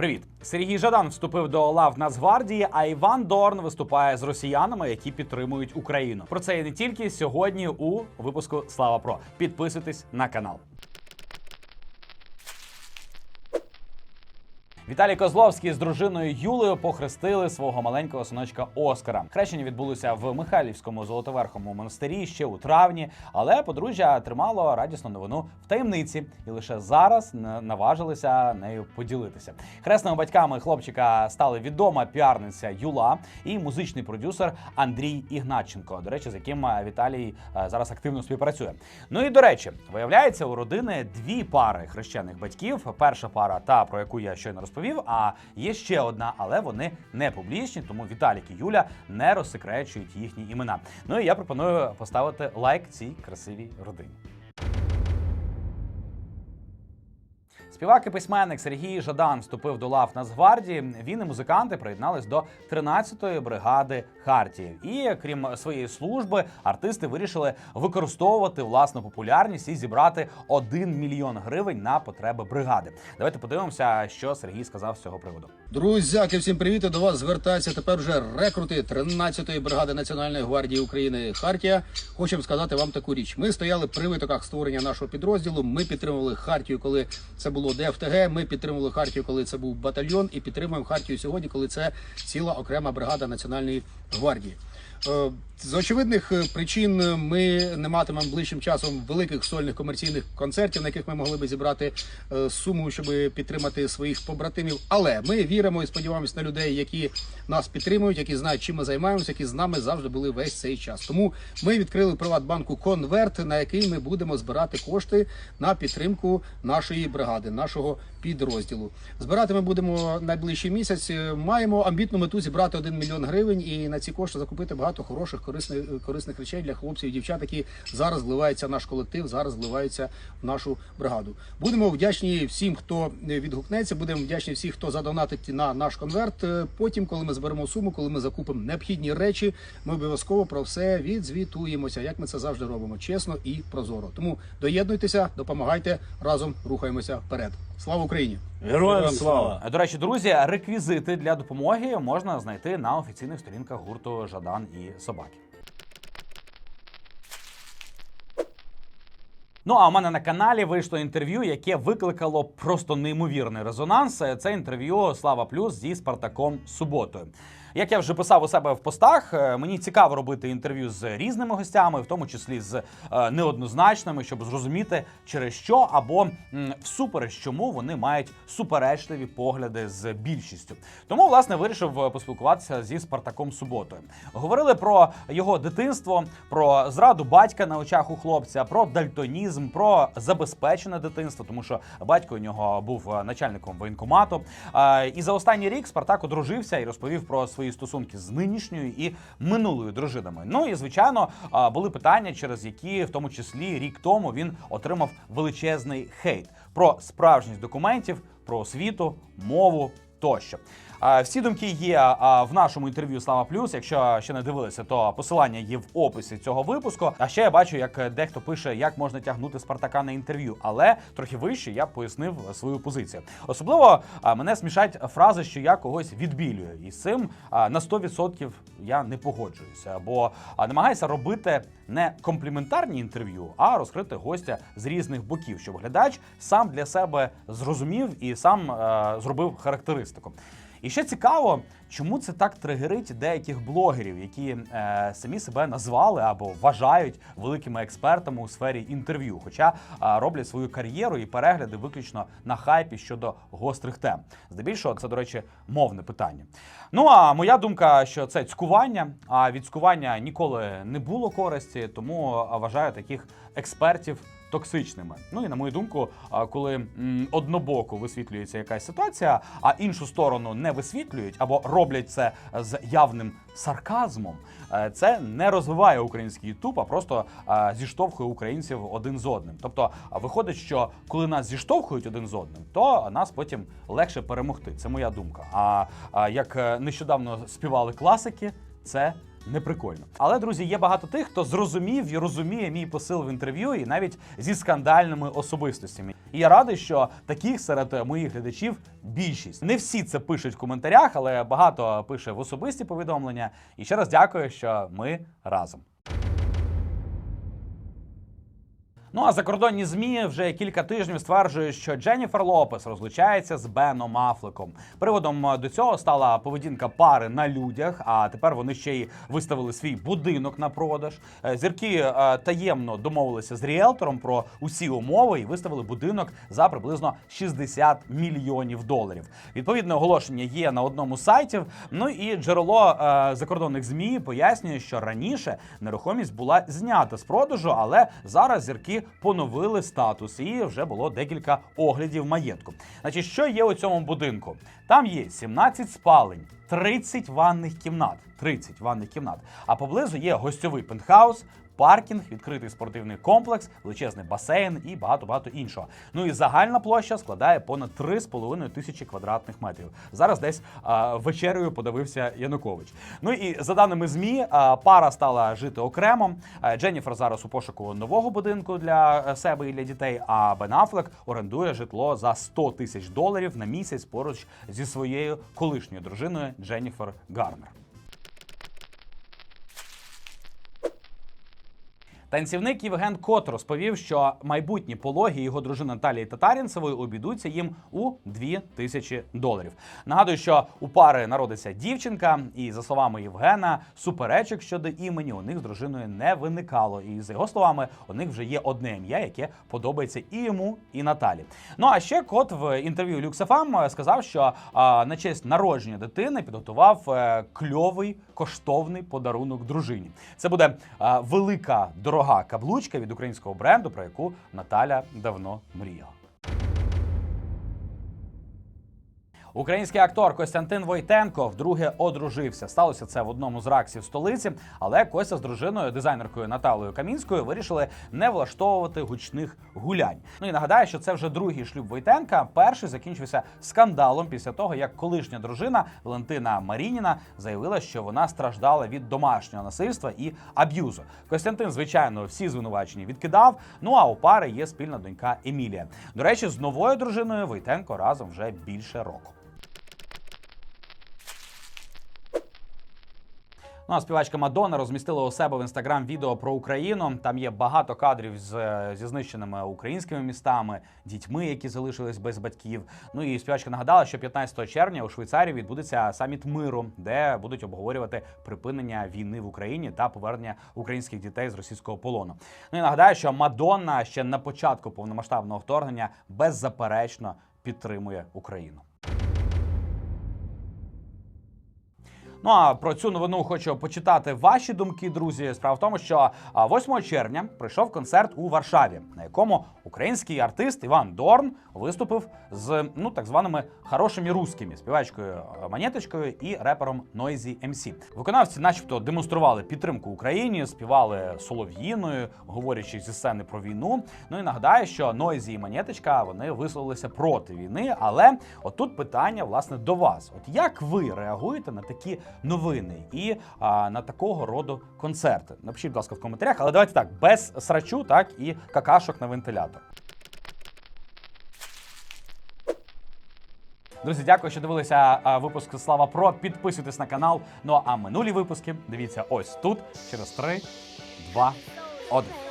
Привіт, Сергій Жадан вступив до лав Нацгвардії, а Іван Дорн виступає з росіянами, які підтримують Україну. Про це і не тільки сьогодні у випуску Слава Про. Підписуйтесь на канал. Віталій Козловський з дружиною Юлею похрестили свого маленького синочка Оскара. Хрещення відбулося в Михайлівському золотоверхому монастирі ще у травні, але подружжя тримало радісну новину в таємниці і лише зараз наважилися нею поділитися. Хресними батьками хлопчика стали відома піарниця Юла і музичний продюсер Андрій Ігнатченко. До речі, з яким е, Віталій е, зараз активно співпрацює. Ну і до речі, виявляється, у родини дві пари хрещених батьків. Перша пара, та про яку я щойно розповів. А є ще одна, але вони не публічні, тому Віталік і Юля не розсекречують їхні імена. Ну і я пропоную поставити лайк цій красивій родині. Співак і письменник Сергій Жадан вступив до лав Нацгвардії. Він і музиканти приєднались до 13-ї бригади Хартії. І крім своєї служби, артисти вирішили використовувати власну популярність і зібрати 1 мільйон гривень на потреби бригади. Давайте подивимося, що Сергій сказав з цього приводу. Друзяки, всім привіт! До вас звертаються тепер вже рекрути 13-ї бригади Національної гвардії України Хартія. Хочемо сказати вам таку річ. Ми стояли при витоках створення нашого підрозділу. Ми підтримували Хартію, коли це було ДФТГ. Ми підтримували Хартію, коли це був батальйон, і підтримуємо Хартію сьогодні, коли це ціла окрема бригада Національної гвардії. Е, З очевидних е, причин е, ми не матимемо ближчим часом великих сольних комерційних концертів, на яких ми могли би зібрати суму, щоб підтримати своїх побратимів. Але ми віримо і сподіваємось на людей, які нас підтримують, які знають, чим ми займаємося, які з нами завжди були весь цей час. Тому ми відкрили Приватбанку конверт, на який ми будемо збирати кошти на підтримку нашої бригади, нашого підрозділу. Збирати ми будемо найближчий місяць. Маємо амбітну мету зібрати 1 мільйон гривень і на ці кошти закупити багато хороших корисних корисних речей для хлопців і дівчат, які зараз вливаються в наш колектив, зараз вливаються в нашу бригаду. Будемо вдячні всім, хто е, відгукнеться. Будемо вдячні всім, хто задонатить на наш конверт. Е, Потім, коли ми зберемо суму, коли ми закупимо необхідні речі, ми обов'язково про все відзвітуємося, як ми це завжди робимо, чесно і прозоро. Тому доєднуйтеся, допомагайте разом рухаємося вперед. Слава Україні! Героям слава! До речі, друзі, реквізити для допомоги можна знайти на офіційних сторінках гурту Жадан і Собаки. Ну а у мене на каналі вийшло інтерв'ю, яке викликало просто неймовірний резонанс. Це інтерв'ю Слава Плюс зі Спартаком Суботою. Як я вже писав у себе в постах, е, мені цікаво робити інтерв'ю з різними гостями, в тому числі з е, неоднозначними, щоб зрозуміти, через що або всупереч чому вони мають суперечливі погляди з більшістю. Тому, власне, вирішив е, поспілкуватися зі Спартаком Суботою. Говорили про його дитинство, про зраду батька на очах у хлопця, про дальтонізм, про забезпечене дитинство, тому що батько у нього був начальником воєнкомату. І за останній рік Спартак одружився і розповів про свої стосунки з нинішньою і минулою дружинами. Ну і звичайно були питання, через які, в тому числі рік тому, він отримав величезний хейт про справжність документів, про освіту, мову тощо. Всі думки є в нашому інтерв'ю Слава Плюс. Якщо ще не дивилися, то посилання є в описі цього випуску. А ще я бачу, як дехто пише, як можна тягнути Спартака на інтерв'ю. Але трохи вище я пояснив свою позицію. Особливо мене смішать фрази, що я когось відбілюю, і з цим на 100% я не погоджуюся, бо намагаюся робити не компліментарні інтерв'ю, а розкрити гостя з різних боків, щоб глядач сам для себе зрозумів і сам зробив характеристику. І ще цікаво, чому це так тригерить деяких блогерів, які е, самі себе назвали або вважають великими експертами у сфері інтерв'ю, хоча е, роблять свою кар'єру і перегляди виключно на хайпі щодо гострих тем. Здебільшого, це, до речі, мовне питання. Ну а моя думка, що це цькування, а від цькування ніколи не було користі, тому е, вважаю таких експертів токсичними. Ну і на мою думку, коли однобоко висвітлюється якась ситуація, а іншу сторону не висвітлюють або роблять це з явним сарказмом, е, це не розвиває український Ютуб, а просто е, зіштовхує українців один з одним. Тобто, виходить, що коли нас зіштовхують один з одним, то нас потім легше перемогти. Це моя думка. А, а як е, нещодавно співали класики, це не прикольно. Але друзі, є багато тих, хто зрозумів і розуміє мій посил в інтерв'ю, і навіть зі скандальними особистостями. І я радий, що таких серед моїх глядачів більшість. Не всі це пишуть в коментарях, але багато пише в особисті повідомлення. І ще раз дякую, що ми разом. Ну а закордонні змі вже кілька тижнів стверджують, що Дженніфер Лопес розлучається з Беном Афлеком. Приводом до цього стала поведінка пари на людях. А тепер вони ще й виставили свій будинок на продаж. Е, Зірки е, таємно домовилися з ріелтором про усі умови і виставили будинок за приблизно 60 мільйонів доларів. Відповідне оголошення є на одному з сайтів. Ну і джерело е, закордонних змі пояснює, що раніше нерухомість була знята з продажу, але зараз зірки поновили статус і вже було декілька оглядів маєтку. Значить, що є у цьому будинку? Там є 17 спалень, 30 ванних кімнат. 30 ванних кімнат. А поблизу є гостьовий пентхаус, паркінг, відкритий спортивний комплекс, величезний басейн і багато багато іншого. Ну і загальна площа складає понад 3,5 тисячі квадратних метрів. Зараз десь а, вечерею подивився Янукович. Ну і за даними змі, а, пара стала жити окремо. А, Дженніфер зараз у пошуку нового будинку для е, себе і для дітей. А Бен Аффлек орендує житло за 100 тисяч доларів на місяць поруч зі своєю колишньою дружиною Дженніфер Гарнер. Танцівник Євген Кот розповів, що майбутні пологи його дружини Наталії Татарінцевої обійдуться їм у 2 тисячі доларів. Нагадую, що у пари народиться дівчинка, і за словами Євгена, суперечок щодо імені у них з дружиною не виникало. І за його словами, у них вже є одне ім'я, яке подобається і йому, і Наталі. Ну а ще кот в інтерв'ю Люксафам сказав, що а, на честь народження дитини підготував е, кльовий коштовний подарунок дружині. Це буде а, велика дорога каблучка від українського бренду, про яку Наталя давно мріяла. Український актор Костянтин Войтенко вдруге одружився. Сталося це в одному з раксів столиці, але Костя з дружиною, дизайнеркою Наталою Камінською, вирішили не влаштовувати гучних гулянь. Ну і нагадаю, що це вже другий шлюб Войтенка. Перший закінчився скандалом після того, як колишня дружина Валентина Марініна заявила, що вона страждала від домашнього насильства і аб'юзу. Костянтин, звичайно, всі звинувачення відкидав. Ну а у пари є спільна донька Емілія. До речі, з новою дружиною Войтенко разом вже більше року. Ну а співачка Мадонна розмістила у себе в інстаграм відео про Україну. Там є багато кадрів з, зі знищеними українськими містами, дітьми, які залишились без батьків. Ну і співачка нагадала, що 15 червня у Швейцарії відбудеться саміт миру, де будуть обговорювати припинення війни в Україні та повернення українських дітей з російського полону. Ну і нагадаю, що Мадонна ще на початку повномасштабного вторгнення беззаперечно підтримує Україну. Ну а про цю новину хочу почитати ваші думки, друзі. Справа в тому, що 8 червня прийшов концерт у Варшаві, на якому український артист Іван Дорн виступив з ну так званими хорошими русскими співачкою а, Монеточкою і репером Noisy MC. Виконавці, начебто, демонстрували підтримку Україні, співали солов'їною, говорячи зі сцени про війну. Ну і нагадаю, що Noisy і Монеточка вони висловилися проти війни. Але отут питання власне до вас: от як ви реагуєте на такі новини і а, на такого роду концерти? Напишіть, будь ласка, в коментарях, але давайте так, без срачу, так і какашок на вентилятор. Друзі, дякую, що дивилися випуск Слава Про. Підписуйтесь на канал. Ну а минулі випуски дивіться ось тут через 3, 2, 1.